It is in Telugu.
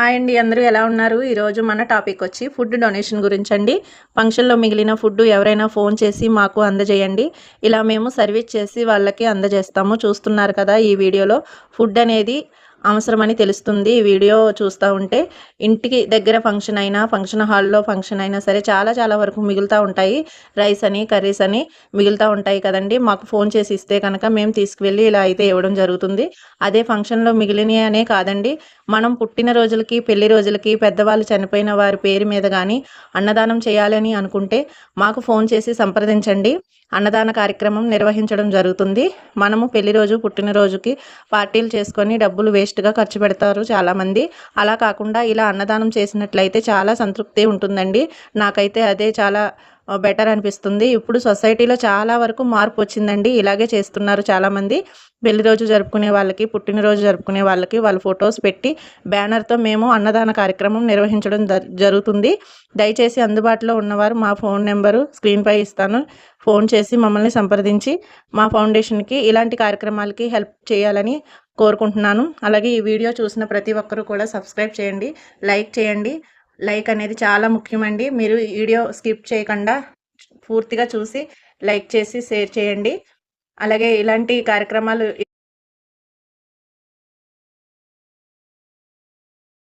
హాయ్ అండి అందరూ ఎలా ఉన్నారు? ఈరోజు మన టాపిక్ వచ్చి ఫుడ్ డొనేషన్ గురించి అండి ఫంక్షన్లో మిగిలిన ఫుడ్ ఎవరైనా ఫోన్ చేసి మాకు అందజేయండి. ఇలా మేము సర్వీస్ చేసి వాళ్ళకి అందజేస్తాము. చూస్తున్నారు కదా ఈ వీడియోలో. ఫుడ్ అనేది అవసరమని తెలుస్తుంది. ఈ వీడియో చూస్తూ ఉంటే ఇంటికి దగ్గర ఫంక్షన్ అయినా ఫంక్షన్ హాల్లో ఫంక్షన్ అయినా సరే చాలా చాలా వరకు మిగులుతూ ఉంటాయి. రైస్ అని కర్రీస్ అని మిగులుతూ ఉంటాయి కదండి. మాకు ఫోన్ చేసి ఇస్తే కనుక మేము తీసుకువెళ్ళి ఇలా అయితే ఇవ్వడం జరుగుతుంది. అదే ఫంక్షన్లో మిగిలినవి అనే కాదండి. మనం పుట్టిన రోజులకి పెళ్ళి రోజులకి పెద్దవాళ్ళు చనిపోయిన వారి పేరు మీద కానీ అన్నదానం చేయాలని అనుకుంటే మాకు ఫోన్ చేసి సంప్రదించండి. అన్నదాన కార్యక్రమం నిర్వహించడం జరుగుతుంది. మనము పెళ్ళి రోజు పుట్టినరోజుకి పార్టీలు చేసుకొని డబ్బులు వేస్ట్గా ఖర్చు పెడతారు చాలామంది. అలా కాకుండా ఇలా అన్నదానం చేసినట్లయితే చాలా సంతృప్తి ఉంటుందండి. నాకైతే అదే చాలా బెటర్ అనిపిస్తుంది. ఇప్పుడు సొసైటీలో చాలా వరకు మార్పు వచ్చిందండి. ఇలాగే చేస్తున్నారు చాలామంది. పెళ్ళి రోజు జరుపుకునే వాళ్ళకి పుట్టినరోజు జరుపుకునే వాళ్ళకి వాళ్ళ ఫొటోస్ పెట్టి బ్యానర్తో మేము అన్నదాన కార్యక్రమం నిర్వహించడం జ- జరుగుతుంది. దయచేసి అందుబాటులో ఉన్నవారు మా ఫోన్ నెంబరు స్క్రీన్పై ఇస్తాను. ఫోన్ చేసి మమ్మల్ని సంప్రదించి మా ఫౌండేషన్కి ఇలాంటి కార్యక్రమాలకి హెల్ప్ చేయాలని కోరుకుంటున్నాను. అలాగే ఈ వీడియో చూసిన ప్రతి ఒక్కరూ కూడా సబ్స్క్రైబ్ చేయండి లైక్ చేయండి. లైక్ అనేది చాలా ముఖ్యమండి. మీరు వీడియో స్కిప్ చేయకుండా పూర్తిగా చూసి లైక్ చేసి షేర్ చేయండి. అలాగే ఇలాంటి కార్యక్రమాలు